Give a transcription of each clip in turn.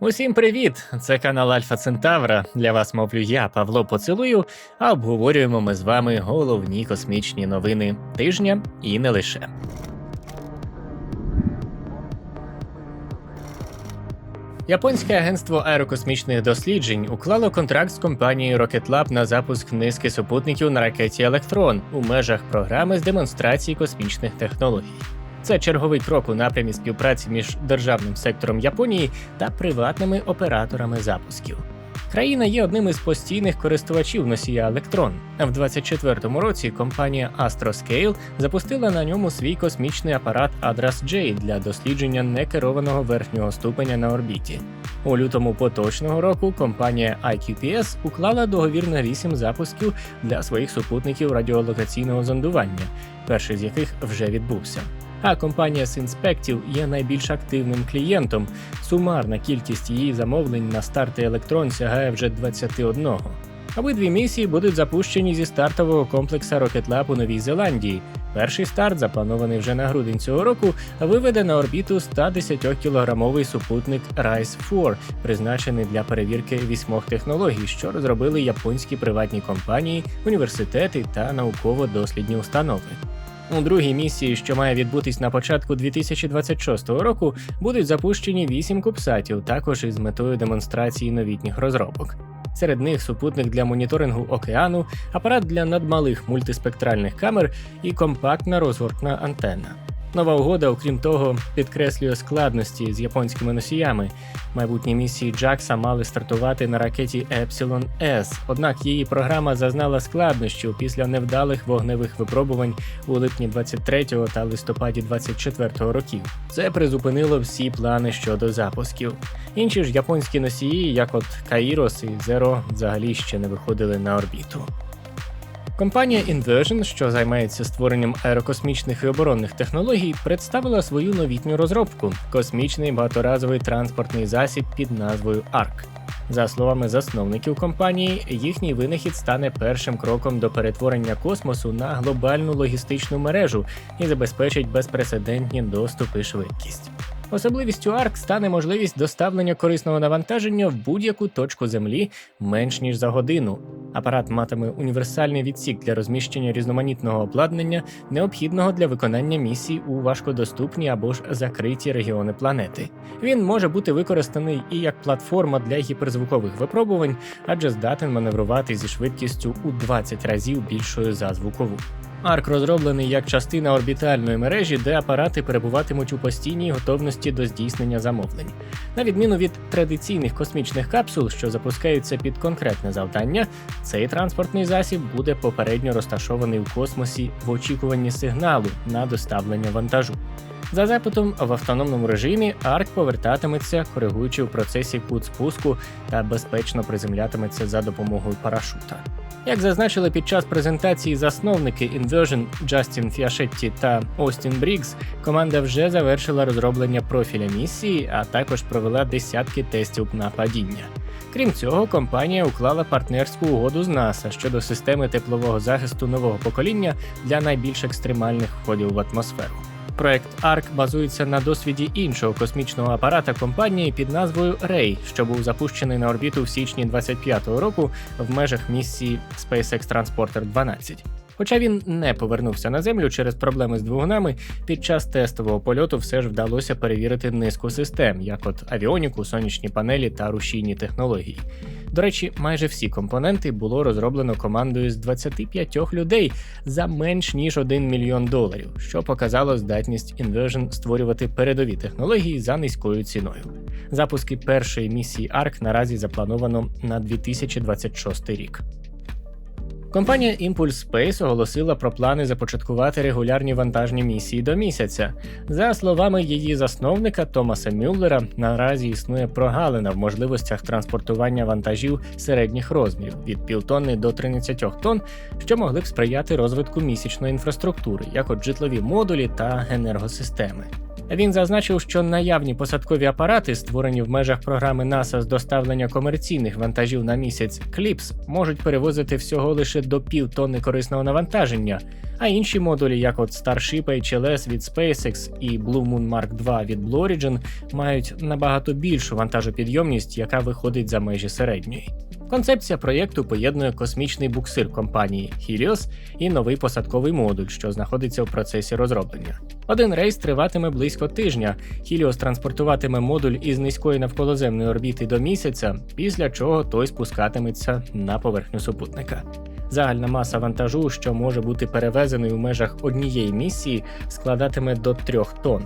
Усім привіт! Це канал Альфа Центавра. Для вас мовлю я, Павло Поцілую, а обговорюємо ми з вами головні космічні новини тижня і не лише. Японське агентство аерокосмічних досліджень уклало контракт з компанією Rocket Lab на запуск низки супутників на ракеті Електрон у межах програми з демонстрації космічних технологій. Це черговий крок у напрямі співпраці між державним сектором Японії та приватними операторами запусків. Країна є одним із постійних користувачів носія Electron. В 2024 році компанія Astroscale запустила на ньому свій космічний апарат Adras J для дослідження некерованого верхнього ступеня на орбіті. У лютому поточного року компанія IQPS уклала договір на 8 запусків для своїх супутників радіолокаційного зондування, перший з яких вже відбувся. А компанія Synspective є найбільш активним клієнтом. Сумарна кількість її замовлень на старти електрон сягає вже 21. Обидві місії будуть запущені зі стартового комплексу Rocket Lab у Новій Зеландії. Перший старт, запланований вже на грудень цього року, виведе на орбіту 110-кілограмовий супутник Rise 4, призначений для перевірки вісьмох технологій, що розробили японські приватні компанії, університети та науково-дослідні установи. У другій місії, що має відбутись на початку 2026 року, будуть запущені вісім кубсатів, також із метою демонстрації новітніх розробок. Серед них супутник для моніторингу океану, апарат для надмалих мультиспектральних камер і компактна розгортна антенна. Нова угода, окрім того, підкреслює складності з японськими носіями. Майбутні місії Джакса мали стартувати на ракеті Epsilon S, однак її програма зазнала складнощів після невдалих вогневих випробувань у липні 23 та листопаді 24 років. Це призупинило всі плани щодо запусків. Інші ж японські носії, як от Каїрос і Зеро, взагалі ще не виходили на орбіту. Компанія Inversion, що займається створенням аерокосмічних і оборонних технологій, представила свою новітню розробку космічний багаторазовий транспортний засіб під назвою ARC. За словами засновників компанії, їхній винахід стане першим кроком до перетворення космосу на глобальну логістичну мережу і забезпечить безпрецедентні доступ і швидкість. Особливістю ARC стане можливість доставлення корисного навантаження в будь-яку точку землі менш ніж за годину. Апарат матиме універсальний відсік для розміщення різноманітного обладнання, необхідного для виконання місій у важкодоступні або ж закриті регіони планети. Він може бути використаний і як платформа для гіперзвукових випробувань, адже здатен маневрувати зі швидкістю у 20 разів більшою за звукову. Арк розроблений як частина орбітальної мережі, де апарати перебуватимуть у постійній готовності до здійснення замовлень. На відміну від традиційних космічних капсул, що запускаються під конкретне завдання, цей транспортний засіб буде попередньо розташований в космосі в очікуванні сигналу на доставлення вантажу. За запитом в автономному режимі Арк повертатиметься, коригуючи в процесі кут спуску та безпечно приземлятиметься за допомогою парашута. Як зазначили під час презентації засновники Inversion Джастін Фіашетті та Остін Брікс, команда вже завершила розроблення профіля місії, а також провела десятки тестів на падіння. Крім цього, компанія уклала партнерську угоду з НАСА щодо системи теплового захисту нового покоління для найбільш екстремальних входів в атмосферу. Проект ARC базується на досвіді іншого космічного апарата компанії під назвою Ray, що був запущений на орбіту в січні 25-го року в межах місії SpaceX Transporter 12. Хоча він не повернувся на землю через проблеми з двигунами, під час тестового польоту все ж вдалося перевірити низку систем, як от авіоніку, сонячні панелі та рушійні технології. До речі, майже всі компоненти було розроблено командою з 25 людей за менш ніж 1 мільйон доларів, що показало здатність Inversion створювати передові технології за низькою ціною. Запуски першої місії ARC наразі заплановано на 2026 рік. Компанія Impulse Space оголосила про плани започаткувати регулярні вантажні місії до місяця. За словами її засновника Томаса Мюллера, наразі існує прогалина в можливостях транспортування вантажів середніх розмірів від півтонни до 13 тонн, що могли б сприяти розвитку місячної інфраструктури, як от житлові модулі та енергосистеми. Він зазначив, що наявні посадкові апарати, створені в межах програми НАСА з доставлення комерційних вантажів на місяць кліпс, можуть перевозити всього лише до пів тонни корисного навантаження. А інші модулі, як от Starship HLS від SpaceX і Blue Moon Mark II від Blue Origin, мають набагато більшу вантажопідйомність, яка виходить за межі середньої. Концепція проєкту поєднує космічний буксир компанії Helios і новий посадковий модуль, що знаходиться в процесі розроблення. Один рейс триватиме близько тижня. Helios транспортуватиме модуль із низької навколоземної орбіти до місяця, після чого той спускатиметься на поверхню супутника. Загальна маса вантажу, що може бути перевезений у межах однієї місії, складатиме до 3 тонн.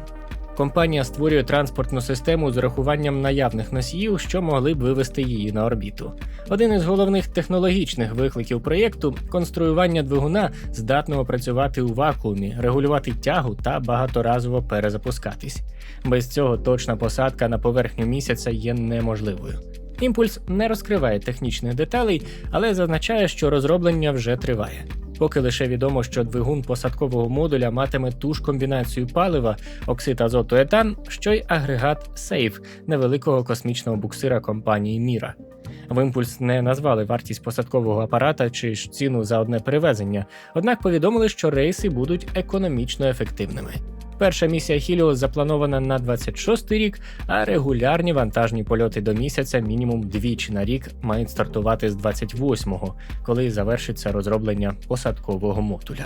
Компанія створює транспортну систему з урахуванням наявних носіїв, що могли б вивести її на орбіту. Один із головних технологічних викликів проєкту конструювання двигуна, здатного працювати у вакуумі, регулювати тягу та багаторазово перезапускатись. Без цього точна посадка на поверхню місяця є неможливою. Імпульс не розкриває технічних деталей, але зазначає, що розроблення вже триває. Поки лише відомо, що двигун посадкового модуля матиме ту ж комбінацію палива, оксид азоту етан, що й агрегат Сейф невеликого космічного буксира компанії Міра. В імпульс не назвали вартість посадкового апарата чи ж ціну за одне перевезення, однак повідомили, що рейси будуть економічно ефективними. Перша місія Хіліос запланована на 26 рік, а регулярні вантажні польоти до місяця мінімум двічі на рік мають стартувати з 28-го, коли завершиться розроблення посадкового модуля.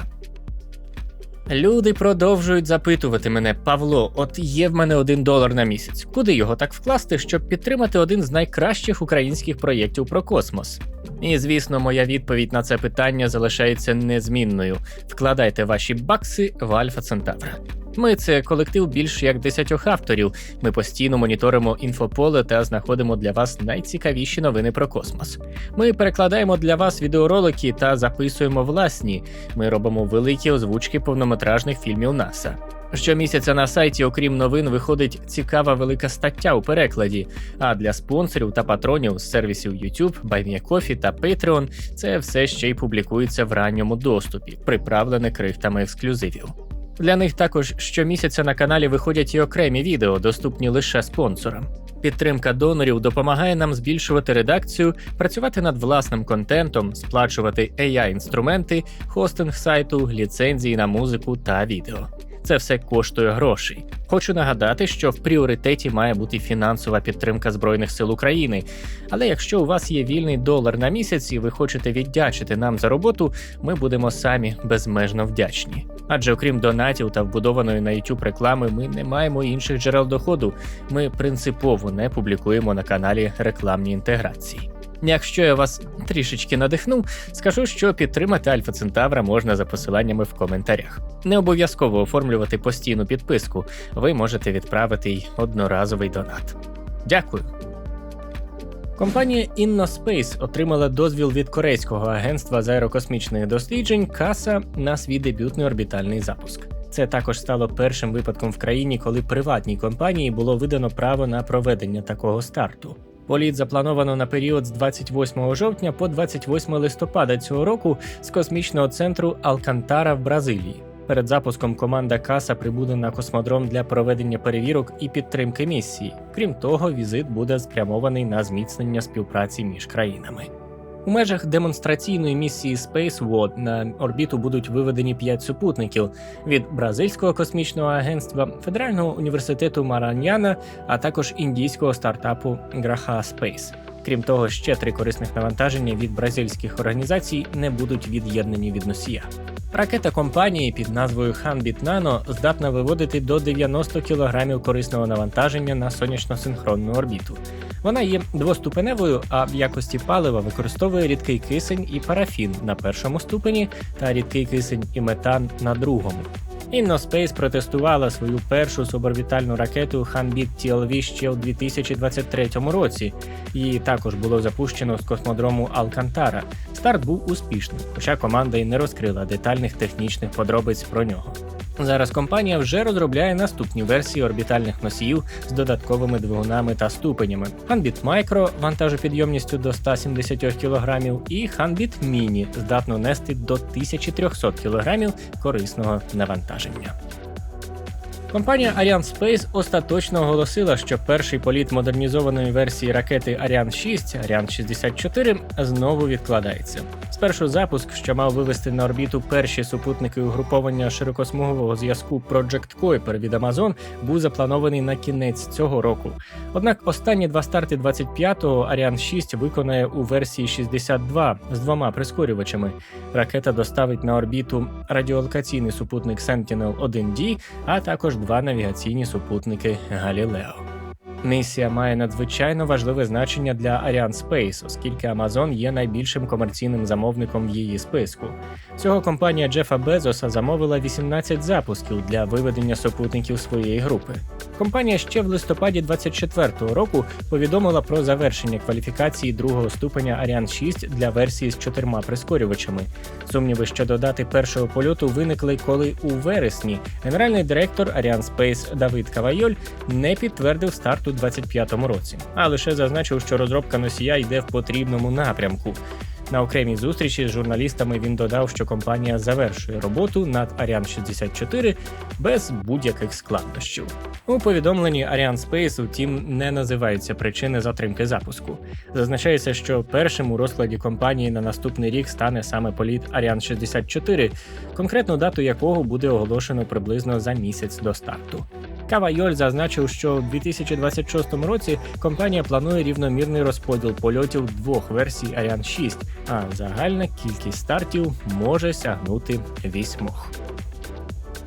Люди продовжують запитувати мене, Павло, от є в мене один долар на місяць. Куди його так вкласти, щоб підтримати один з найкращих українських проєктів про космос? І звісно, моя відповідь на це питання залишається незмінною: вкладайте ваші бакси в Альфа Центавра. Ми це колектив більш як десятьох авторів. Ми постійно моніторимо інфополе та знаходимо для вас найцікавіші новини про космос. Ми перекладаємо для вас відеоролики та записуємо власні. Ми робимо великі озвучки повнометражних фільмів НАСА. Щомісяця на сайті, окрім новин, виходить цікава велика стаття у перекладі. А для спонсорів та патронів з сервісів YouTube, BuyMeACoffee та Patreon це все ще й публікується в ранньому доступі, приправлене крихтами ексклюзивів. Для них також щомісяця на каналі виходять і окремі відео, доступні лише спонсорам. Підтримка донорів допомагає нам збільшувати редакцію, працювати над власним контентом, сплачувати AI-інструменти, хостинг сайту, ліцензії на музику та відео. Це все коштує грошей. Хочу нагадати, що в пріоритеті має бути фінансова підтримка Збройних сил України. Але якщо у вас є вільний долар на місяць і ви хочете віддячити нам за роботу, ми будемо самі безмежно вдячні. Адже окрім донатів та вбудованої на YouTube реклами, ми не маємо інших джерел доходу. Ми принципово не публікуємо на каналі рекламні інтеграції. Якщо я вас трішечки надихнув, скажу, що підтримати Альфа Центавра можна за посиланнями в коментарях. Не обов'язково оформлювати постійну підписку, ви можете відправити й одноразовий донат. Дякую. Компанія InnoSpace отримала дозвіл від корейського агентства з аерокосмічних досліджень КАСА на свій дебютний орбітальний запуск. Це також стало першим випадком в країні, коли приватній компанії було видано право на проведення такого старту. Політ заплановано на період з 28 жовтня по 28 листопада цього року з космічного центру Алкантара в Бразилії. Перед запуском команда Каса прибуде на космодром для проведення перевірок і підтримки місії. Крім того, візит буде спрямований на зміцнення співпраці між країнами. У межах демонстраційної місії SpaceWOD на орбіту будуть виведені п'ять супутників від Бразильського космічного агентства, Федерального університету Мараньяна, а також індійського стартапу Graha Space. Крім того, ще три корисних навантаження від бразильських організацій не будуть від'єднані від носія. Ракета компанії під назвою Hanbit Nano здатна виводити до 90 кг корисного навантаження на сонячно-синхронну орбіту. Вона є двоступеневою, а в якості палива використовує рідкий кисень і парафін на першому ступені та рідкий кисень і метан на другому. InnoSpace протестувала свою першу суборбітальну ракету Hanbit TLV ще у 2023 році. Її також було запущено з космодрому Алкантара. Старт був успішним, хоча команда й не розкрила детальних технічних подробиць про нього. Зараз компанія вже розробляє наступні версії орбітальних носіїв з додатковими двигунами та ступенями: Hanbit Micro вантажопідйомністю до 170 кг і Hanbit Mini здатно нести до 1300 кг корисного навантаження. Компанія Ariane Space остаточно оголосила, що перший політ модернізованої версії ракети Ariane 6 Ariane 64 знову відкладається. Спершу запуск, що мав вивести на орбіту перші супутники угруповання широкосмугового зв'язку Project Kuiper від Amazon, був запланований на кінець цього року. Однак останні два старти 25-го Ariane 6 виконає у версії 62 з двома прискорювачами. Ракета доставить на орбіту радіолокаційний супутник Sentinel-1D, а також два навігаційні супутники Галілео. Місія має надзвичайно важливе значення для Arianespace, оскільки Amazon є найбільшим комерційним замовником в її списку. Цього компанія Джефа Безоса замовила 18 запусків для виведення супутників своєї групи. Компанія ще в листопаді 24-го року повідомила про завершення кваліфікації другого ступеня Ariane 6 для версії з чотирма прискорювачами. Сумніви щодо дати першого польоту виникли, коли у вересні генеральний директор Ariane Space Давид Кавайоль не підтвердив старт у 25-му році, а лише зазначив, що розробка носія йде в потрібному напрямку. На окремій зустрічі з журналістами він додав, що компанія завершує роботу над Ariane 64 без будь-яких складнощів. У повідомленні Ariane Space, утім, не називаються причини затримки запуску. Зазначається, що першим у розкладі компанії на наступний рік стане саме політ Ariane 64, конкретну дату якого буде оголошено приблизно за місяць до старту. Кавайоль зазначив, що у 2026 році компанія планує рівномірний розподіл польотів двох версій Ariane 6, а загальна кількість стартів може сягнути вісьмох.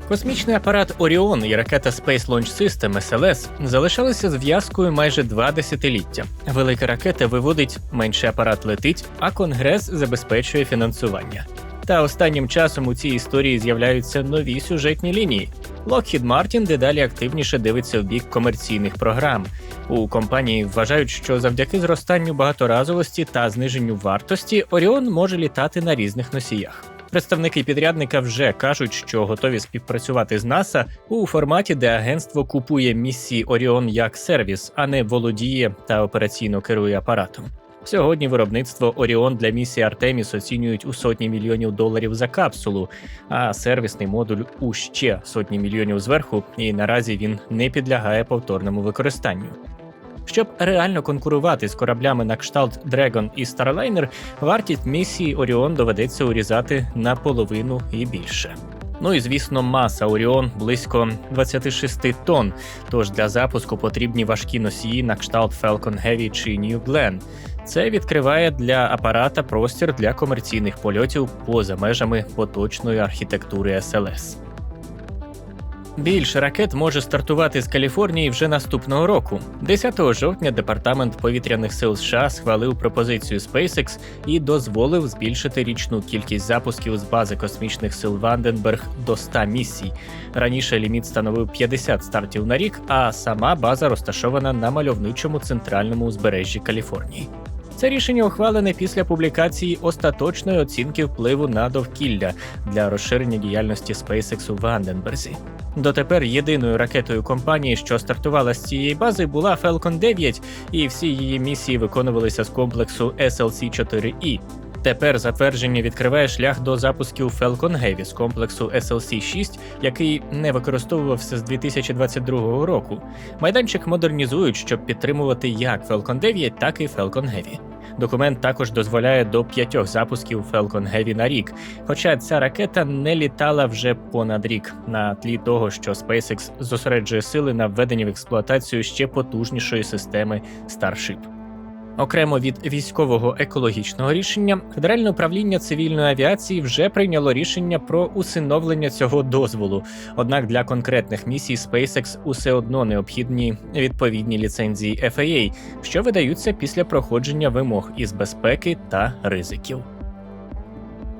Космічний апарат Оріон і ракета Space Launch System SLS залишалися зв'язкою майже два десятиліття. Велика ракета виводить, менший апарат летить, а конгрес забезпечує фінансування. Та останнім часом у цій історії з'являються нові сюжетні лінії. Lockheed Martin дедалі активніше дивиться в бік комерційних програм. У компанії вважають, що завдяки зростанню багаторазовості та зниженню вартості Оріон може літати на різних носіях. Представники підрядника вже кажуть, що готові співпрацювати з НАСА у форматі, де агентство купує місії Оріон як сервіс, а не володіє та операційно керує апаратом. Сьогодні виробництво Оріон для місії Артеміс оцінюють у сотні мільйонів доларів за капсулу, а сервісний модуль у ще сотні мільйонів зверху, і наразі він не підлягає повторному використанню. Щоб реально конкурувати з кораблями на кшталт Dragon і Starliner, вартість місії Оріон доведеться урізати наполовину і більше. Ну і звісно, маса Оріон близько 26 тонн. Тож для запуску потрібні важкі носії на кшталт Falcon Heavy чи New Glenn. Це відкриває для апарата простір для комерційних польотів поза межами поточної архітектури SLS. Більше ракет може стартувати з Каліфорнії вже наступного року. 10 жовтня департамент повітряних сил США схвалив пропозицію SpaceX і дозволив збільшити річну кількість запусків з бази космічних сил Ванденберг до 100 місій. Раніше ліміт становив 50 стартів на рік, а сама база розташована на мальовничому центральному узбережжі Каліфорнії. Це рішення ухвалене після публікації остаточної оцінки впливу на довкілля для розширення діяльності SpaceX у Ванденберзі. Дотепер єдиною ракетою компанії, що стартувала з цієї бази, була Falcon 9, і всі її місії виконувалися з комплексу SLC-4E. Тепер затвердження відкриває шлях до запусків Falcon Heavy з комплексу SLC-6, який не використовувався з 2022 року. Майданчик модернізують, щоб підтримувати як Falcon 9, так і Falcon Heavy. Документ також дозволяє до п'ятьох запусків Falcon Heavy на рік, хоча ця ракета не літала вже понад рік на тлі того, що SpaceX зосереджує сили на введенні в експлуатацію ще потужнішої системи Starship. Окремо від військового екологічного рішення, Федеральне управління цивільної авіації вже прийняло рішення про усиновлення цього дозволу. Однак для конкретних місій SpaceX усе одно необхідні відповідні ліцензії FAA, що видаються після проходження вимог із безпеки та ризиків.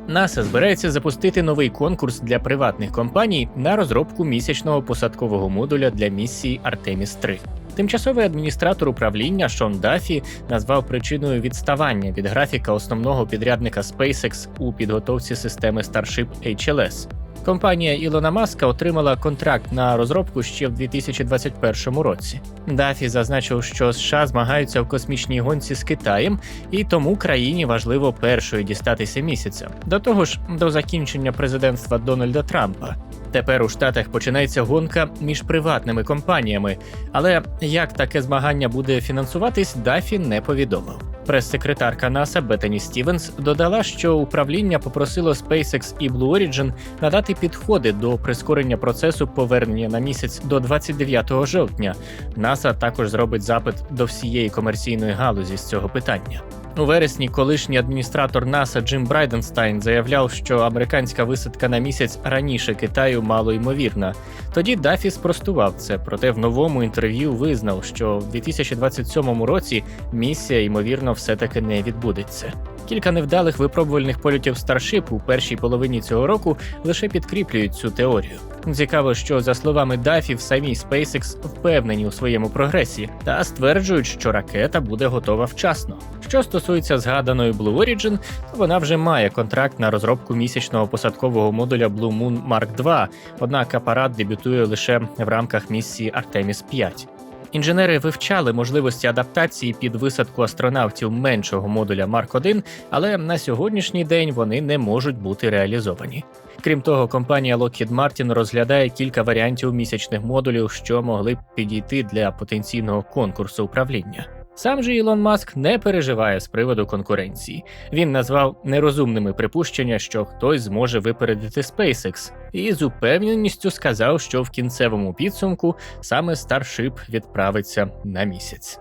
НАСА збирається запустити новий конкурс для приватних компаній на розробку місячного посадкового модуля для місії Артеміс 3 Тимчасовий адміністратор управління Шон Дафі назвав причиною відставання від графіка основного підрядника SpaceX у підготовці системи Starship HLS. Компанія Ілона Маска отримала контракт на розробку ще в 2021 році. Дафі зазначив, що США змагаються в космічній гонці з Китаєм, і тому країні важливо першою дістатися місяця. До того ж, до закінчення президентства Дональда Трампа. Тепер у Штатах починається гонка між приватними компаніями, але як таке змагання буде фінансуватись, Дафі не повідомив. Прес-секретарка НАСА Беттані Стівенс додала, що управління попросило SpaceX і Blue Origin надати підходи до прискорення процесу повернення на місяць до 29 жовтня. НАСА також зробить запит до всієї комерційної галузі з цього питання. У вересні колишній адміністратор НАСА Джим Брайденстайн заявляв, що американська висадка на місяць раніше Китаю мало ймовірна. Тоді Дафі спростував це, проте в новому інтерв'ю визнав, що в 2027 році місія ймовірно все-таки не відбудеться. Кілька невдалих випробувальних польотів Starship у першій половині цього року лише підкріплюють цю теорію. Цікаво, що за словами Дафі, в самій SpaceX впевнені у своєму прогресі та стверджують, що ракета буде готова вчасно. Що стосується згаданої Blue Origin, то вона вже має контракт на розробку місячного посадкового модуля Blue Moon Mark II, однак апарат дебютує лише в рамках місії Artemis 5. Інженери вивчали можливості адаптації під висадку астронавтів меншого модуля Марк 1 але на сьогоднішній день вони не можуть бути реалізовані. Крім того, компанія Lockheed Martin розглядає кілька варіантів місячних модулів, що могли б підійти для потенційного конкурсу управління. Сам же Ілон Маск не переживає з приводу конкуренції. Він назвав нерозумними припущення, що хтось зможе випередити SpaceX, і з упевненістю сказав, що в кінцевому підсумку саме Starship відправиться на місяць.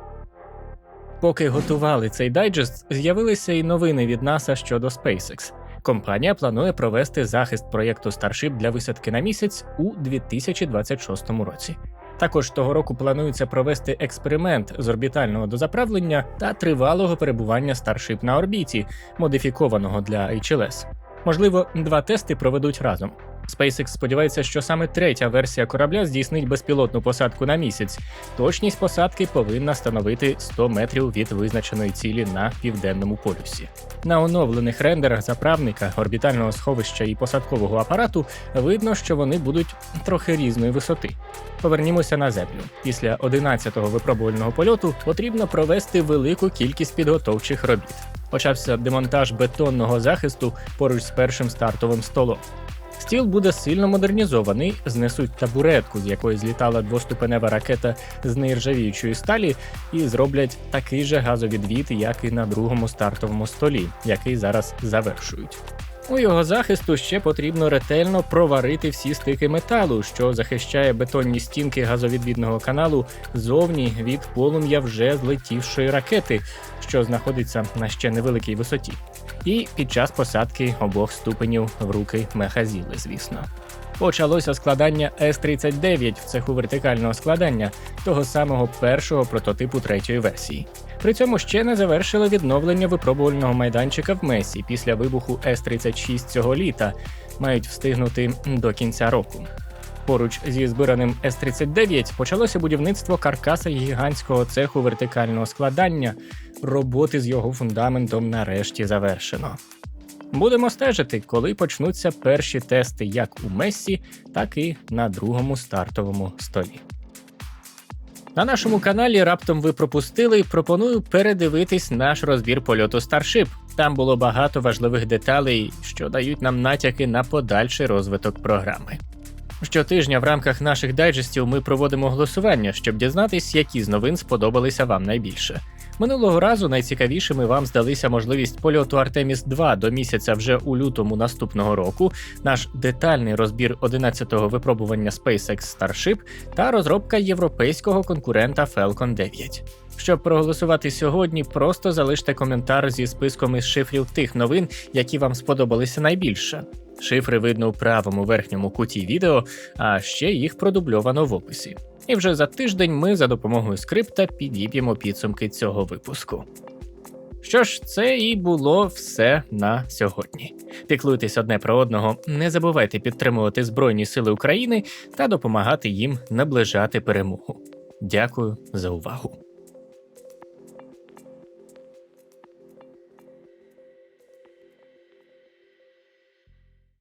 Поки готували цей дайджест, з'явилися і новини від НАСА щодо SpaceX. Компанія планує провести захист проєкту Starship для висадки на місяць у 2026 році. Також того року планується провести експеримент з орбітального дозаправлення та тривалого перебування Starship на орбіті, модифікованого для HLS. Можливо, два тести проведуть разом. SpaceX сподівається, що саме третя версія корабля здійснить безпілотну посадку на місяць. Точність посадки повинна становити 100 метрів від визначеної цілі на південному полюсі. На оновлених рендерах заправника, орбітального сховища і посадкового апарату видно, що вони будуть трохи різної висоти. Повернімося на землю. Після 11-го випробувального польоту потрібно провести велику кількість підготовчих робіт. Почався демонтаж бетонного захисту поруч з першим стартовим столом. Стіл буде сильно модернізований, знесуть табуретку, з якої злітала двоступенева ракета з нержавіючої сталі, і зроблять такий же газовідвід, як і на другому стартовому столі, який зараз завершують. У його захисту ще потрібно ретельно проварити всі стики металу, що захищає бетонні стінки газовідвідного каналу зовні від полум'я вже злетівшої ракети, що знаходиться на ще невеликій висоті, і під час посадки обох ступенів в руки мехазіли, звісно. Почалося складання С-39 в цеху вертикального складання того самого першого прототипу третьої версії. При цьому ще не завершили відновлення випробувального майданчика в Месі після вибуху С-36 цього літа, мають встигнути до кінця року. Поруч зі збираним С-39 почалося будівництво каркаса гігантського цеху вертикального складання. Роботи з його фундаментом нарешті завершено. Будемо стежити, коли почнуться перші тести як у Мессі, так і на другому стартовому столі. На нашому каналі раптом ви пропустили. Пропоную передивитись наш розбір польоту Starship. Там було багато важливих деталей, що дають нам натяки на подальший розвиток програми. Щотижня в рамках наших дайджестів ми проводимо голосування, щоб дізнатись, які з новин сподобалися вам найбільше. Минулого разу найцікавішими вам здалися можливість польоту Artemis 2 до місяця вже у лютому наступного року, наш детальний розбір 11-го випробування SpaceX Starship та розробка європейського конкурента Falcon 9. Щоб проголосувати сьогодні, просто залиште коментар зі списком із шифрів тих новин, які вам сподобалися найбільше. Шифри видно у правому верхньому куті відео, а ще їх продубльовано в описі. І вже за тиждень ми за допомогою скрипта підіб'ємо підсумки цього випуску. Що ж, це і було все на сьогодні. Піклуйтесь одне про одного, не забувайте підтримувати Збройні Сили України та допомагати їм наближати перемогу. Дякую за увагу.